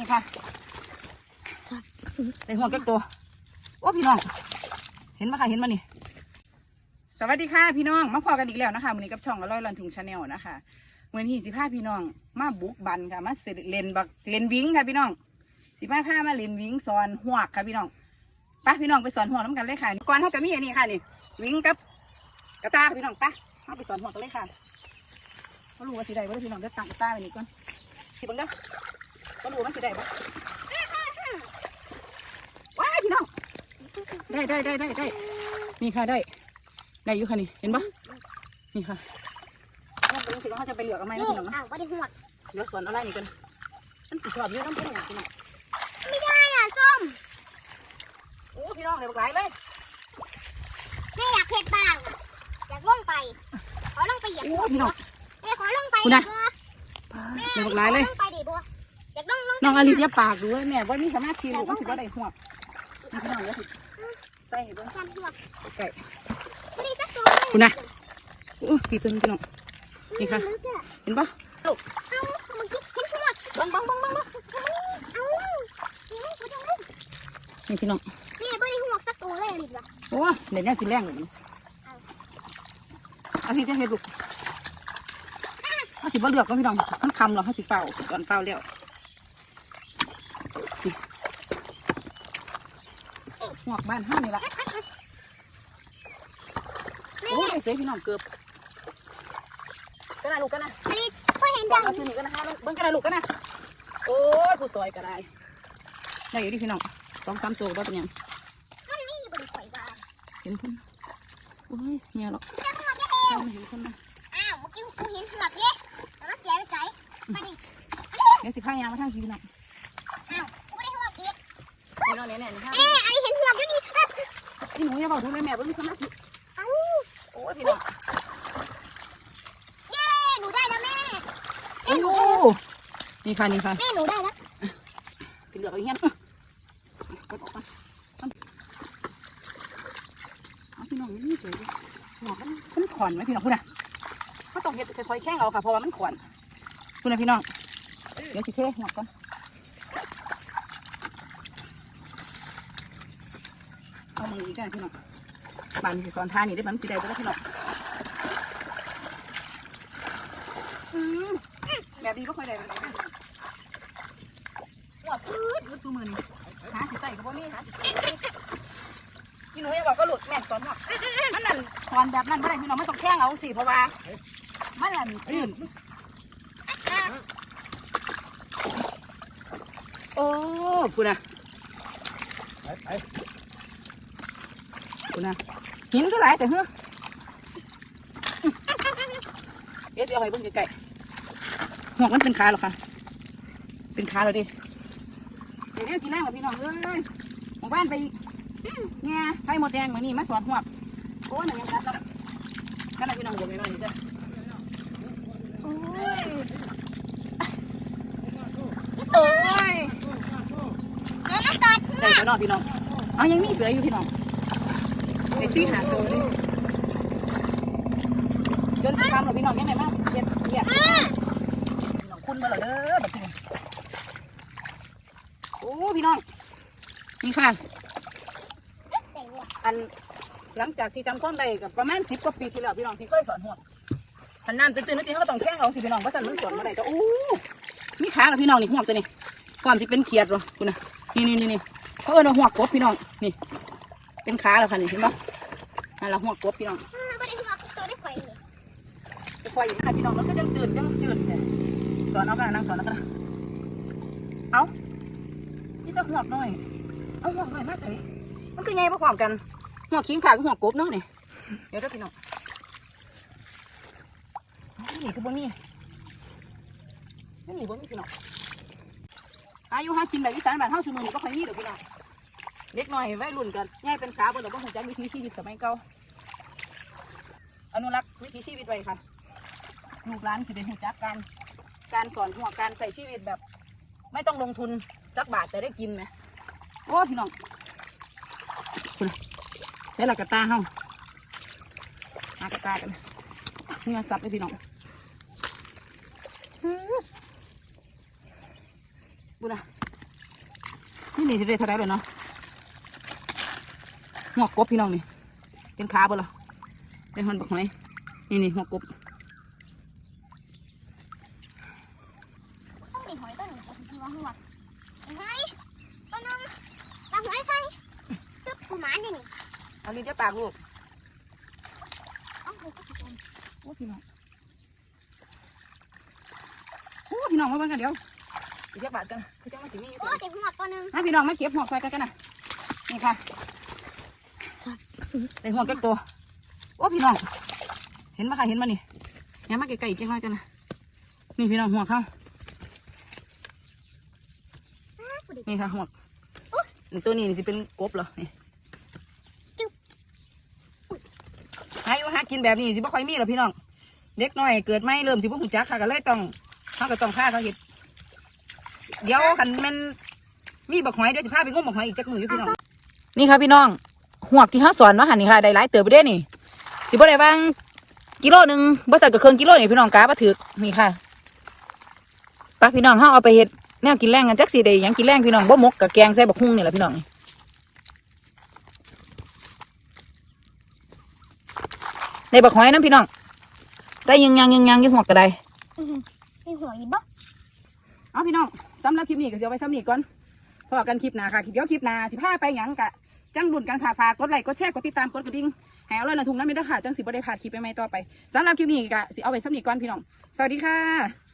นี่ค่ะใส่หัวแก๊กตัวโอ้พี่น้อง เห็นไหมคะเห็นไหมนี่ สวัสดีค่ะพี่น้อง มาพอกันอีกแล้วนะคะวันนี้กับช่องอร่อยลันทุงชาแนลนะคะวันนี้สิพาพี่น้องมาบุกบันค่ะมาเสร็จเลนบักเลนวิงค่ะพี่น้อง สิพาพามาเลนวิงสอนหวกค่ะพี่น้องไปพี่น้องไปสอนหวกน้ำกันเลยค่ะก่อนเขากับมีอันนี้ค่ะนี่วิงกับกระตาพี่น้องไปเขาไปสอนหวกันเลยค่ะเขารู้ว่าสิได้บ่ได้อพี่น้องเดี๋ยวตั้งกระตาไปนี่ก่อนพี่บังเด้อ เขารู้ว่ามันสิได้บ่ว้ายพี่น้องได้ได้ได้ได้ได้นี่ค่ะได้ ได้อยู่ค่ะนี่เห็นปะนี่ค่ะเราเป็นสิว่าเขาจะไปเหลือกเอาไหมนะพี่น้องนะอ้าวบ่ได้หวดเดี๋ยวสวนเอาไรนี่กันมันสิชอบเยอะน้ำผึ้งอะพี่น้องไม่ได้อะส้มโอ้พี่น้องเลยบอกหลายเลยแม่อยากเผ็ดบ้างอะอยากลงไปขอลงไปเหยียบโอ้พี่น้องแม่ขอลงไปคุณดิน่ะบัวแม่เดี๋ยวบอกหลายเลย ขอลงไปดิบัวอยากลงลงน้องอาลีอย่าปากดูเลยแม่ว่ามีสมาธิลูกมันสิว่าได้หัวนี่พี่น้องเดี๋ยวสิใส่ให้เบิ่งกันหัวใกล้ไม่ได้สักตัวคุณน่ะโอ้พี่ตัวนี้พี่น้องนี่ค่ะลึกอะเห็นปะลูกเอ้าเมื่อกี้เห็นหัวบังบังบังบังบังเอ้านี่บ่ได้เลยนี่พี่น้องแม่บ่ได้หัวสักตัวเลยลิบล่ะโอ้เดี๋ยวนี้กินแรงเลยมันเอาที่จะเห็ดลูกเขาสิบ่เลือกก็พี่น้องมันคำหรอกเขาสิเฝ้าสอนเฝ้าแล้ว นี่หัวกบ้านห้านี่ละแม่โอ้ยเสียพี่น้องเกือบกันนะลูกกันนะอันนี้บ่เห็นบอดักงเอาซื้อนี่กันนะฮะเบิ้งกันนะลูกกันนะโอ้ยผู้ซอยก็ได้ได้อยู่ดิพี่น้องสองสามตัวบ่เป็นหยังมันนี่บ่ได้ข่อยบ้างเห็นเพิ่นโอ้ยเนี่ยหรอกจะหัวแม่เอเรางไม่เห็นเพิ่นนะอ้าวเมื่อกี้กูเห็นหัวเย้แล้วมันเสียไปไสมาดิเดี๋ยวสิพายางมาทางพี่น้อง อ้าวกูไม่ได้หัวอีก พี่ น้องเนี่ยเนี่ยนี่ฮะเอ๊ะอันนี้เห็นหัวอยู่นี่พี่หนูอย่าบอกทุกเลยแม่เบิ้งมีสมาธิเอ้าโอ้ยพี่น้องเย้หนูได้แล้วแม่โอ้นี่ค่ะนี่ค่ะแม่หนูได้แล้วเป็นเหลือกอะไรเงี้ยกดออกมาเอาพี่น้องนี่สวยดิหัวมันมันขอนไหมพี่น้องพูดนะเขาต้องเห็ดค่อยๆแข้งเอาค่ะเพราะว่ามันขอนพูดนะพี่น้องเดี๋ยวสิเทหัวก่อนเอามืออีกกันพี่น้องบานสิสอนท่านี่ได้มันสิได้แล้วพี่น้องแบบนี้ก็ค่อยได้เลยนะหัวพืดพืดซูมือนี่หาสิใส่กับพวกนี้หาสิพี่หนูยังบอกก็หลุดแม่สอนหัวมันนั่นสอนแบบนั้นไม่ได้พี่น้องไม่ต้องแข้งเอาสิเพราะว่ามันนั่นอื่นโอ้คุณนะ คุณนะหินก็หลายแต่เฮ้อเอสเอาให้เบิ่งไกลๆหัวมันเป็นขาหรอคะเป็นขาแล้วดิเดี๋ยวเดี๋ยวกินแรงกับพี่น้องเอ้ยหมู่บ้านไปแง่ไฟหมดแดงมานี่มาสอนหัวโอ้ยหนังยังรัดแล้วกันนะพี่น้องเดี๋ยวไม่น้อยนี่เด้โอ้ยโอ้ยแล้วน้ำตาลได้แล้วเนาพี่น้องเอายังมีเสืออยู่พี่น้อง ไอซี่หาตัวนี่จนสิทำหรอพี่น้องยังไงมาเย็ดเย็ดพี่น้องคุณมาเหรอเด้อแบบนี้โอ้พี่น้องนี่ค่ะ อันหลังจากที่จำความได้กับประมาณสิบกว่าปีที่แล้วพี่น้องที่เคยสอนหัวขันน้ำตื่นๆนั่นสิเขาก็ต้องแข่งเอาสิพี่น้องว่าสันมันสอนมาได้ก็โอ้มีขาเหรอพี่น้องนี่หัวตัวนี้ความที่เป็นเขียดหรอคุณนะนี่นี่นี่นี่เขาเอิ้นว่าหัวกบพี่น้องนี่ เป็นขาเหรอคะนี่เห็นปะนั่นละหัวกบพี่น้องอืมบ่ได้หัวตัวได้ข่อยนี่จะคอยอยู่ค่ะพี่น้องมันก็ยังตื่นยังจืดเนี่ยสอนเอากันนั่งสอนเอากันนะเอานี่จะหัวกหน่อย เอาหัวกหน่อยมาใส่มันคือไงพร้อมกันหัวขิงขากับหัวกบเนาะนี่เดี๋ยวเด้อพี่น้องนี่คือบ่มีนี่บ่มีพี่น้องอายุห้ากินแบบอีสานบ้านเฮาซุมื้อนี้ก็ค่อยมีเด้อพี่น้อง เด็กน้อยไวัยรุ่นกันง่ายเป็นสาวเบิ่งแล้วบ่นจักวิถีชีวิตสมัยเก่าอนุรักษ์วิถีชีวิตไว้ค่ะลูกหลานสิได้รู้จักการการสอนหัวการใส่ชีวิตแบบ ไม่ต้องลงทุนสักบาทจะได้กินไหมโอ้พี่น้องคุณใช้หลักกระตาเฮาหากระตากันนี่มาซับเลยพี่น้องบุญนะนี่นี่จะได้เท่าไรเลยเนาะ หัวกบพี่น้องนี่เป็นขาบ่ล่ะเป็นหอนบักหอยนี่นี่หัวกบต้องมีหอยต้นหนึ่งที่ว่าหัวเห็นไหมต้นนึงตาหอยใส่ตึ๊บกูหมาเนี่ยนี่เอาลิ้นจะปากลูกเอ้าเลยก็สิโดนโอ้พี่น้องโอ้พี่น้องมาเบิ่งกันเดี๋ยวเดี๋ยวจะบาดกันคือจะมาสิมีอยู่โอ้ไสเด็กหัวตัวหนึงมาพี่น้องมาเก็บหัวใส่กันกันนะนี่ค่ะ ได้หัวแก๊กตัวโอ้พี่น้อง เห็นไหมคะเห็นมานี่ยังมาไกลๆอีกจังน้อยกันนะนี่พี่น้องหัวเขานี่ค่ะหัวนี่ตัวนี้นี่สิเป็นกบเหรอนี่หาอยู่หากินแบบนี้สิบ่ค่อยมีหรอพี่น้องเด็กน้อยเกิดไม่เริ่มสิบ่หูจักค่ะก็เลยต้องเขาก็ต้องฆ่าเขาเห็ดเดี๋ยวคันมันมีบักหอยเดี๋ยวสิพาไปงมบักหอยอีกจักมืออยู่พี่น้องนี่ค่ะพี่น้อง หวกที่เขาสอนมาหันนี่ค่ะได้หลายเติบไปได้นี่สิบ่ได้บางกิโลหนึ่งบ่จัดกับเครื่องกิโลนี่พี่น้องกาบ่ถือนี่ค่ะป้าพี่น้องเฮาเอาไปเฮ็ดแนวกินแรงกันจักสิได้หยังกินแรงพี่น้องบ่หมกกับแกงใส่บักฮุ่งนี่แหละพี่น้องนี่ได้บักหอยน้ำพี่น้องได้ยังยังยังยังอยี่หัวกก็ได้อื้อหือมีหัวอีบ๊อบเอาพี่น้องสำหรับคลิปนี้ก็สิเอาไว้สำนี้ก่อนพอกันคลิปหน้าค่ะเดี๋ยวคลิปหน้าสิพาไปหยังกะ จังบุญกันค่ะฝากกดไลค์กดแชร์กดติดตามกดกระดิ่งแหวเอาเลยนะทุงนั้นไม่ได้ค่ะ จังสิบ่ได้พลาดคลิปใหม่ๆต่อไปสำหรับคลิปนี้ก็สิเอาไว้สำนี้ก่อนพี่น้อง สวัสดีค่ะ